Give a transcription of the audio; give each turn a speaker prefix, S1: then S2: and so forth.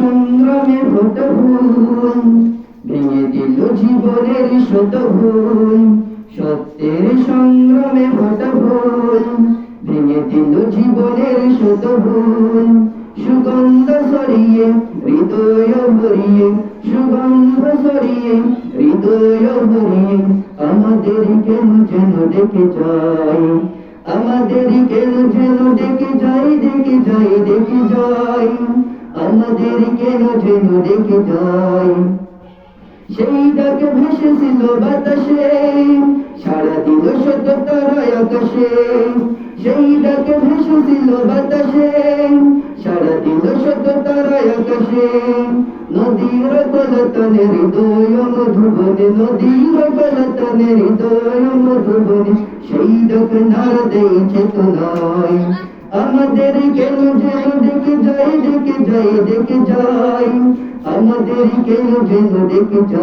S1: সংগ্রামে হত ভুল ভেঙে দিল জীবনের শত ভুল সত্যের সংগ্রামে হত ভুল ভেঙে দিল জীবনের শত ভুল সুগন্ধ ছড়িয়ে, হৃদয় ভরিয়ে, সুগন্ধ ছড়িয়ে, হৃদয় ভরিয়ে আমাদের কেন যেন ডেকে যায়। আমাদের কেন যেন ডেকে যাই ডেকে যাই ডেকে যাই আমাদের কেন যেন ডেকে যাই সেই ডাকে ভেসেছিল বাতাসে সারা দিল শত তারায় আকাশে। সেই ডাকে ভেসেছিল বাতাসে সারা দিল শত তারায় আকাশে। নদীর কলতনে হৃদয় মধুবনে নদীর কলতনে হৃদয় মধুবনে সেই ডাক নার দেই চেতনায় আমাদের কেন যেন ডেকে যাই ডেকে যাই ডেকে যাই আমাদের কেন যেন ডেকে যাই